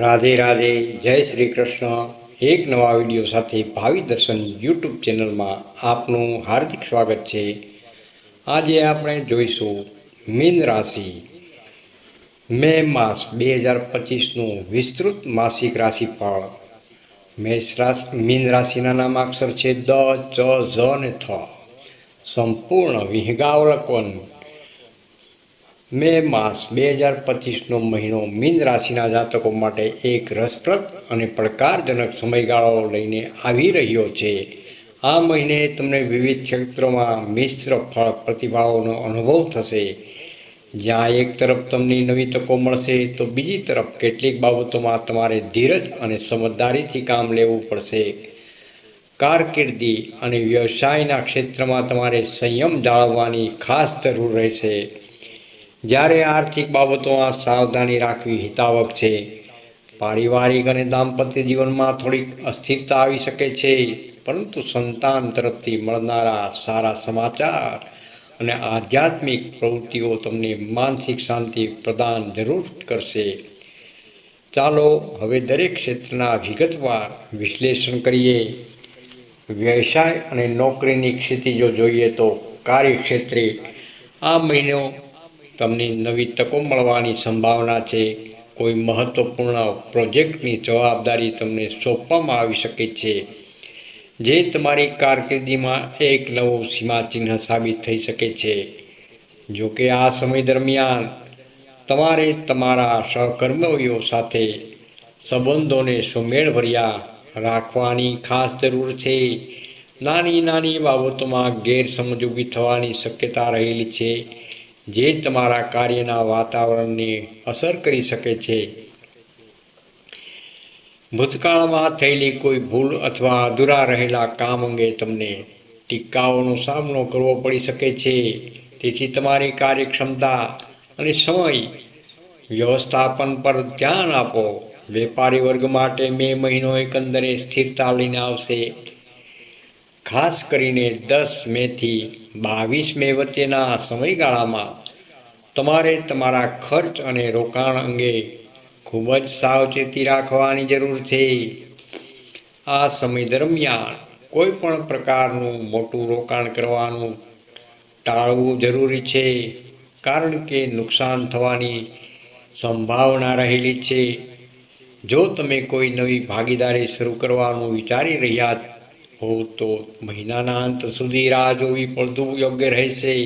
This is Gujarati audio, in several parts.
રાધે રાધે, જય શ્રી કૃષ્ણ. એક નવા વીડિયો સાથે ભાવિ દર્શન યુટ્યુબ ચેનલમાં આપનું હાર્દિક સ્વાગત છે. આજે આપણે જોઈશું મીન રાશિ. મે માસ બે હજાર પચીસનું વિસ્તૃત માસિક રાશિફળ. મેષ રાશિ, મીન રાશિના નામાક્ષર છે દ, ચ, ઝ અને થ. સંપૂર્ણ વિહગાવલકન મે માસ બે હજાર પચીસનો મહિનો મીન રાશિના જાતકો માટે એક રસપ્રદ અને પડકારજનક સમયગાળો લઈને આવી રહ્યો છે. આ મહિને તમને વિવિધ ક્ષેત્રોમાં મિશ્ર ફળ પ્રતિભાવોનો અનુભવ થશે. જ્યાં એક તરફ તમને નવી તકો મળશે, તો બીજી તરફ કેટલીક બાબતોમાં તમારે ધીરજ અને સમજદારીથી કામ લેવું પડશે. કારકિર્દી અને વ્યવસાયના ક્ષેત્રમાં તમારે સંયમ જાળવવાની ખાસ જરૂર રહેશે. જ્યારે આર્થિક બાબતોમાં સાવધાની રાખવી હિતાવક છે, પારિવારિક અને દાંપત્ય જીવનમાં થોડીક અસ્થિરતા આવી શકે છે, પરંતુ સંતાન તરફથી મળનારા સારા સમાચાર અને આધ્યાત્મિક પ્રવૃત્તિઓ તમને માનસિક શાંતિ પ્રદાન જરૂર કરશે. ચાલો હવે દરેક ક્ષેત્રના વિગતવાર વિશ્લેષણ કરીએ. વ્યવસાય અને નોકરીની ક્ષિતિજો જોઈએ તો કાર્યક્ષેત્રે આ મહિનો તમને નવી તકો મળવાની સંભાવના છે. કોઈ મહત્વપૂર્ણ પ્રોજેક્ટની જવાબદારી તમને સોંપવામાં આવી શકે છે. જે તમારી કારકિર્દીમાં એક નવું સીમાચિહ્ન સાબિત થઈ શકે છે. જો કે આ સમય દરમિયાન તમારે તમારા સહકર્મીઓ સાથે સંબંધોને સુમેળભર્યા રાખવાની ખાસ જરૂર છે. નાની નાની બાબતોમાં ગેરસમજ ઊભી થવાની શક્યતા રહેલી છે. જે તમારા કાર્યના વાતાવરણને અસર કરી શકે છે. ભૂતકાળમાં થયેલી કોઈ ભૂલ અથવા અધૂરા રહેલા કામ અંગે તમને ટીકાઓનો સામનો કરવો પડી શકે છે. તેથી તમારી કાર્યક્ષમતા અને સમય વ્યવસ્થાપન પર ધ્યાન આપો. વેપારી વર્ગ માટે મે મહિનો એકંદરે સ્થિરતા લઈને આવશે. ખાસ કરીને દસ મેથી બાવીસ મે વચ્ચેના સમયગાળામાં તમારે તમારા ખર્ચ અને રોકાણ અંગે ખૂબ જ સાવચેતી રાખવાની જરૂર છે. આ સમય દરમિયાન કોઈ પણ પ્રકારનું મોટું રોકાણ કરવાનું ટાળવું જરૂરી છે, કારણ કે નુકસાન થવાની સંભાવના રહેલી છે. જો તમે કોઈ નવી ભાગીદારી શરૂ કરવાનું વિચારી રહ્યા હો તો મહિનાના અંત સુધી રાહ જોવી પડતું યોગ્ય રહેશે.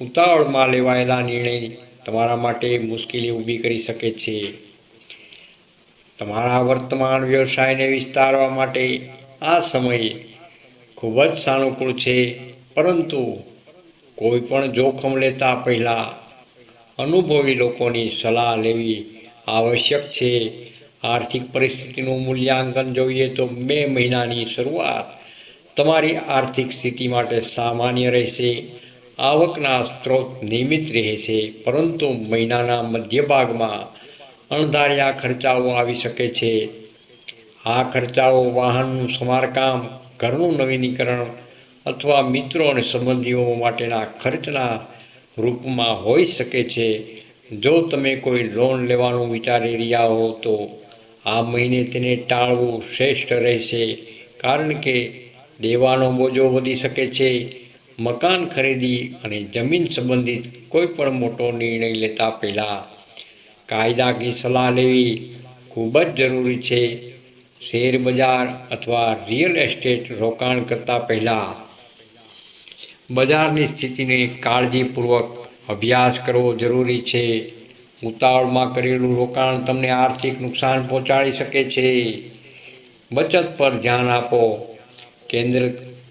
ઉતાવળમાં લેવાયેલા નિર્ણય તમારા માટે મુશ્કેલી ઊભી કરી શકે છે. તમારા વર્તમાન વ્યવસાયને વિસ્તારવા માટે આ સમય ખૂબ જ સાનુકૂળ છે, પરંતુ કોઈ પણ જોખમ લેતા પહેલાં અનુભવી લોકોની સલાહ લેવી આવશ્યક છે. આર્થિક પરિસ્થિતિનું મૂલ્યાંકન જોઈએ તો મે મહિનાની શરૂઆત તમારી આર્થિક સ્થિતિ માટે સામાન્ય રહેશે. આવકના સ્ત્રોત નિયમિત રહે છે, પરંતુ મહિનાના મધ્ય ભાગમાં અણધાર્યા ખર્ચાઓ આવી શકે છે. આ ખર્ચાઓ વાહનનું સમારકામ, ઘરનું નવીનીકરણ અથવા મિત્રો અને સંબંધીઓ માટેના ખર્ચના રૂપમાં હોઈ શકે છે. જો તમે કોઈ લોન લેવાનું વિચારી રહ્યા હો, તો આ મહિને તેને ટાળવું શ્રેષ્ઠ રહેશે, કારણ કે દેવાનો બોજો વધી શકે છે. મકાન ખરીદી અને જમીન સંબંધિત કોઈ પણ મોટો નિર્ણય લેતા પહેલાં કાયદાકીય સલાહ લેવી ખૂબ જ જરૂરી છે. શેર બજાર અથવા રિયલ એસ્ટેટ રોકાણ કરતાં પહેલાં બજારની સ્થિતિને કાળજીપૂર્વક અભ્યાસ કરવો જરૂરી છે. ઉતાવળમાં કરેલું રોકાણ તમને આર્થિક નુકસાન પહોંચાડી શકે છે. બચત પર ધ્યાન આપો. કેન્દ્ર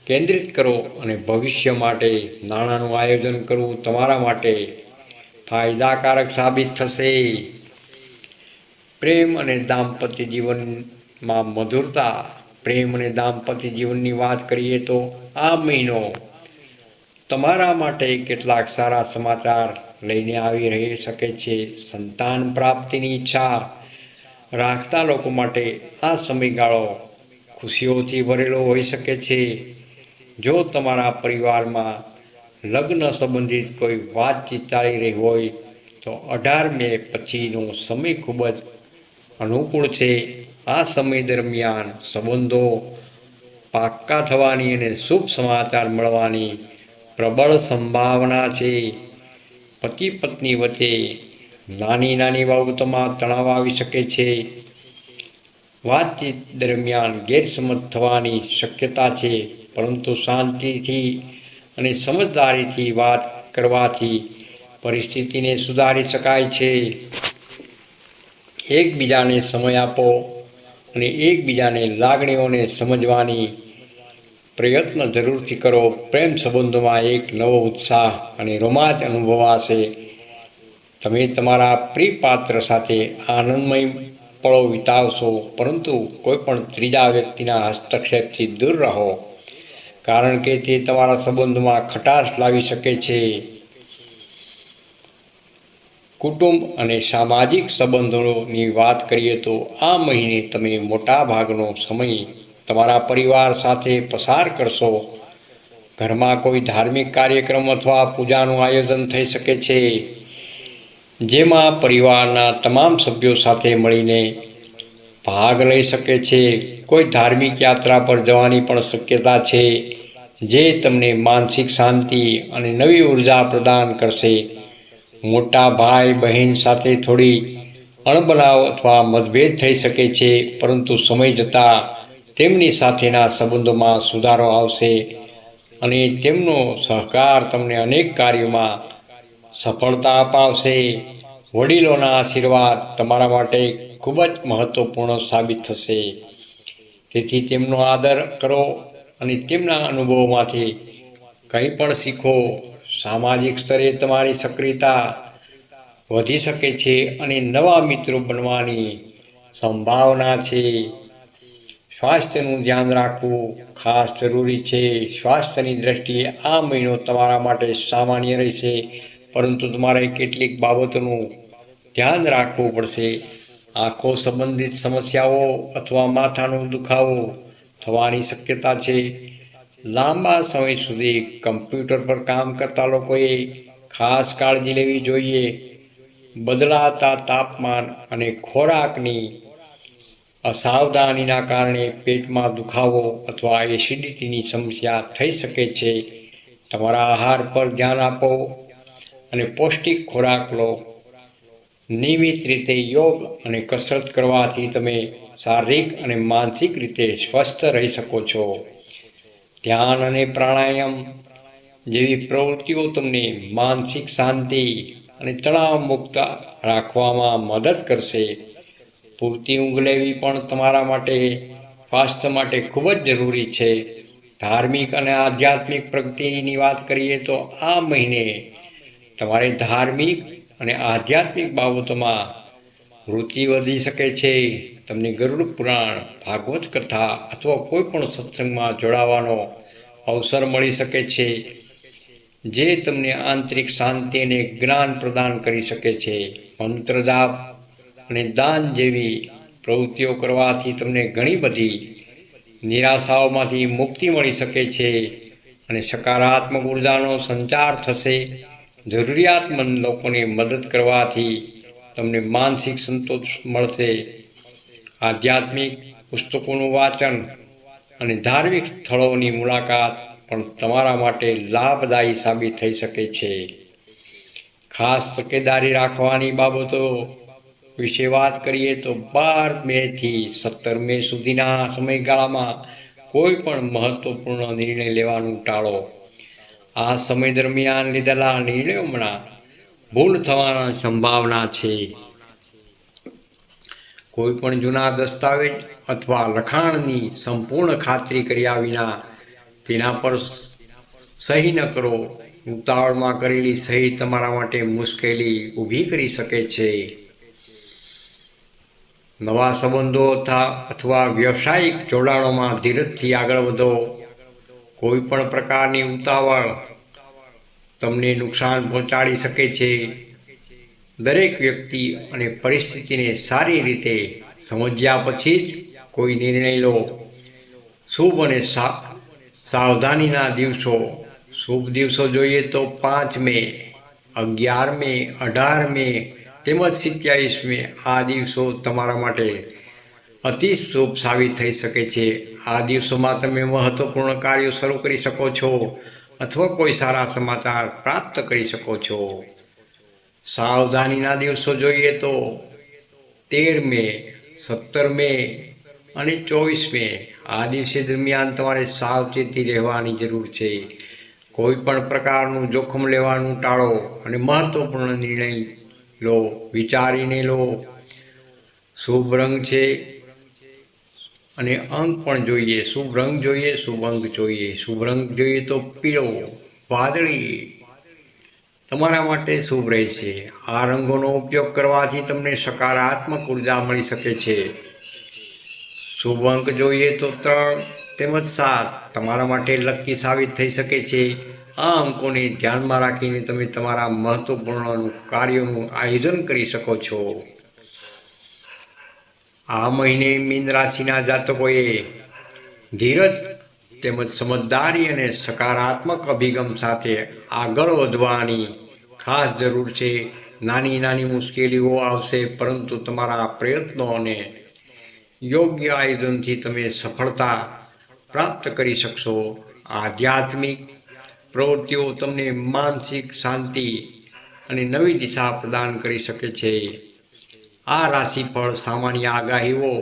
કેન્દ્રિત કરો અને ભવિષ્ય માટે નાણાંનું આયોજન કરવું તમારા માટે ફાયદાકારક સાબિત થશે. પ્રેમ અને દાંપત્ય જીવનમાં મધુરતા, પ્રેમ અને દાંપત્ય જીવનની વાત કરીએ તો આ મહિનો તમારા માટે કેટલાક સારા સમાચાર લઈને આવી રહી શકે છે. સંતાન પ્રાપ્તિની ઈચ્છા રાખતા લોકો માટે આ સમયગાળો ખુશીઓથી ભરેલો હોઈ શકે છે. જો તમારા પરિવારમાં લગ્ન સંબંધિત કોઈ વાતચીત ચાલી રહી હોય, તો અઢાર મે પછીનો સમય ખૂબ જ અનુકૂળ છે. આ સમય દરમિયાન સંબંધો પાક્કા થવાની અને શુભ સમાચાર મળવાની પ્રબળ સંભાવના છે. પતિ પત્ની વચ્ચે નાની નાની બાબતોમાં તણાવ આવી શકે છે. વાતચીત દરમિયાન ગેરસમજ થવાની શક્યતા છે. પરંતુ શાંતિથી અને સમજદારીથી વાત કરવાથી પરિસ્થિતિને સુધારી શકાય છે. એકબીજાને સમય આપો અને એકબીજાને લાગણીઓને સમજવાની પ્રયત્ન જરૂરથી કરો. પ્રેમ સંબંધોમાં એક નવો ઉત્સાહ અને રોમાંચ અનુભવાશે. તમે તમારા પ્રિય પાત્ર સાથે આનંદમય પળો વિતાવશો, પરંતુ કોઈ પણ ત્રીજા વ્યક્તિના હસ્તક્ષેપથી દૂર રહો. કારણ કે તે તમારા સંબંધમાં ખટાશ લાવી શકે છે. કુટુંબ અને સામાજિક સંબંધોની વાત કરીએ તો આ મહિને તમે મોટા ભાગનો સમય તમારા પરિવાર સાથે પસાર કરશો. ઘરમાં કોઈ ધાર્મિક કાર્યક્રમ અથવા પૂજાનું આયોજન થઈ શકે છે. જેમાં પરિવારના તમામ સભ્યો સાથે મળીને ભાગ લઈ શકે છે. કોઈ ધાર્મિક યાત્રા પર જવાની પણ શક્યતા છે. જે તમને માનસિક શાંતિ અને નવી ઊર્જા પ્રદાન કરશે. મોટા ભાઈ બહેન સાથે થોડી અણબનાવ અથવા મતભેદ થઈ શકે છે, પરંતુ સમય જતાં તેમની સાથેના સંબંધોમાં સુધારો આવશે અને તેમનો સહકાર તમને અનેક કાર્યોમાં સફળતા અપાવશે. વડીલોના આશીર્વાદ તમારા માટે ખૂબ જ મહત્વપૂર્ણ સાબિત થશે. તેથી તેમનો આદર કરો. અને તેમના અનુભવોમાંથી કંઈ પણ શીખો, સામાજિક સ્તરે તમારી સક્રિયતા વધી શકે છે અને નવા મિત્રો બનવાની સંભાવના છે. સ્વાસ્થ્યનું ધ્યાન રાખવું ખાસ જરૂરી છે. સ્વાસ્થ્યની દ્રષ્ટિએ આ મહિનો તમારા માટે સામાન્ય રહેશે, પરંતુ તમારે કેટલીક બાબતોનું ધ્યાન રાખવું પડશે. આંખો સંબંધિત સમસ્યાઓ અથવા માથાનો દુખાવો થવાની શક્યતા છે. લાંબા સમય સુધી કમ્પ્યુટર પર કામ કરતા લોકોએ ખાસ કાળજી લેવી જોઈએ. બદલાતા તાપમાન અને ખોરાકની અસાવધાનીના કારણે પેટમાં દુખાવો અથવા એસિડિટીની સમસ્યા થઈ શકે છે. તમારા આહાર પર ધ્યાન આપો અને પૌષ્ટિક ખોરાક લો. નિયમિત રીતે યોગ અને કસરત કરવાથી તમે શારીરિક અને માનસિક રીતે સ્વસ્થ રહી શકો છો. ધ્યાન અને પ્રાણાયામ જેવી પ્રવૃત્તિઓ તમને માનસિક શાંતિ અને તણાવ મુક્ત રાખવામાં મદદ કરશે. પૂરતી ઊંઘ લેવી પણ તમારા માટે સ્વાસ્થ્ય માટે ખૂબ જ જરૂરી છે. ધાર્મિક અને આધ્યાત્મિક પ્રગતિની વાત કરીએ તો આ મહિને તમારે ધાર્મિક અને આધ્યાત્મિક બાબતોમાં વૃત્તિ વધી શકે છે. તમને ગરુડ પુરાણ, ભાગવત કથા અથવા કોઈ પણ સત્સંગમાં જોડાવાનો અવસર મળી શકે છે, જે તમને આંતરિક શાંતિ અને જ્ઞાન પ્રદાન કરી શકે છે. મંત્રદાપ અને દાન જેવી પ્રવૃત્તિઓ કરવાથી તમને ઘણી બધી નિરાશાઓમાંથી મુક્તિ મળી શકે છે અને સકારાત્મક ઉર્જાનો સંચાર થશે. જરૂરિયાતમંદ લોકોને મદદ કરવાથી તમને માનસિક સંતોષ મળશે. આધ્યાત્મિક પુસ્તકોનું વાંચન અને ધાર્મિક સ્થળોની મુલાકાત પણ તમારા માટે લાભદાયી સાબિત થઈ શકે છે. ખાસ તકેદારી રાખવાની બાબતો વિશે વાત કરીએ તો બાર મેથી સત્તર મે સુધીના સમયગાળામાં કોઈ પણ મહત્વપૂર્ણ નિર્ણય લેવાનું ટાળો. આ સમય દરમિયાન લીધેલા નિર્ણયોમાં ભૂલ થવાની સંભાવના છે. કોઈ પણ જૂના દસ્તાવેજ અથવા લખાણની સંપૂર્ણ ખાતરી કર્યા વિના તેના પર સહી ન કરો. ઉતાવળમાં કરેલી સહી તમારા માટે મુશ્કેલી ઊભી કરી શકે છે. નવા સંબંધો અથવા વ્યવસાયિક જોડાણોમાં ધીરજથી આગળ વધો. કોઈ પણ પ્રકારની ઉતાવળ તમને નુકસાન પહોંચાડી શકે છે. દરેક વ્યક્તિ અને પરિસ્થિતિને સારી રીતે સમજ્યા પછી જ કોઈ નિર્ણય લો. શુભ અને સાવધાનીના દિવસો. શુભ દિવસો જોઈએ તો પાંચ મે, અગિયાર મે, અઢાર મે, તેમજ સિત્યાવીસમી આ દિવસો તમારા માટે અતિ શુભ સાબિત થઈ શકે છે. આ દિવસોમાં તમે મહત્વપૂર્ણ કાર્યો શરૂ કરી શકો છો અથવા કોઈ સારા સમાચાર પ્રાપ્ત કરી શકો છો. સાવધાનીના દિવસો જોઈએ તો તેર મે, સત્તર મે અને ચોવીસ મે આ દિવસે દરમિયાન તમારે સાવચેતી રહેવાની જરૂર છે. કોઈ પણ પ્રકારનું જોખમ લેવાનું ટાળો અને મહત્વપૂર્ણ નિર્ણય લો, વિચારીને લો. શુભ રંગ છે અને અંક પણ જોઈએ. શુભ રંગ જોઈએ, શુભ અંક જોઈએ. શુભ રંગ જોઈએ તો પીળો, વાદળી તમારા માટે શુભ રહેશે. આ રંગોનો ઉપયોગ કરવાથી તમને સકારાત્મક ઊર્જા મળી શકે છે. શુભ અંક જોઈએ તો ત્રણ તેમજ સાત તમારા માટે લકી સાબિત થઈ શકે છે. આ અંકોને ધ્યાનમાં રાખીને તમે તમારા મહત્વપૂર્ણ કાર્યોનું આયોજન કરી શકો છો. આ મહિને મીન રાશિના જાતકોએ ધીરજ તેમજ સમજદારી અને સકારાત્મક અભિગમ સાથે આગળ વધવાની ખાસ જરૂર છે. નાની નાની મુશ્કેલીઓ આવશે, પરંતુ તમારા પ્રયત્નો અને યોગ્ય આયોજનથી તમે સફળતા પ્રાપ્ત કરી શકશો. આધ્યાત્મિક પ્રવૃત્તિઓ તમને માનસિક શાંતિ અને નવી દિશા પ્રદાન કરી શકે છે. આ રાશિફળ સામાન્ય આગાહીઓ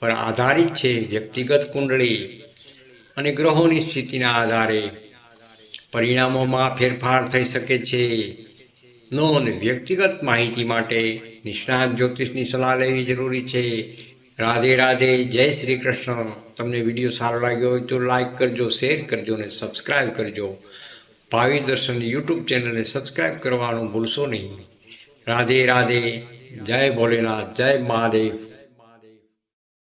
પર આધારિત છે. વ્યક્તિગત કુંડળી અને ગ્રહોની સ્થિતિના આધારે પરિણામોમાં ફેરફાર થઈ શકે છે. નોંધ વ્યક્તિગત માહિતી માટે નિષ્ણાત જ્યોતિષની સલાહ લેવી જરૂરી છે. રાધે રાધે, જય શ્રી કૃષ્ણ. તમને વીડિયો સારો લાગ્યો હોય તો લાઈક કરજો, શેર કરજો અને સબસ્ક્રાઈબ કરજો. ભાવિ દર્શન યુટ્યુબ ચેનલને સબસ્ક્રાઈબ કરવાનું ભૂલશો નહીં. રાધે રાધે, જય ભોલેનાથ, જય મહાદેવ.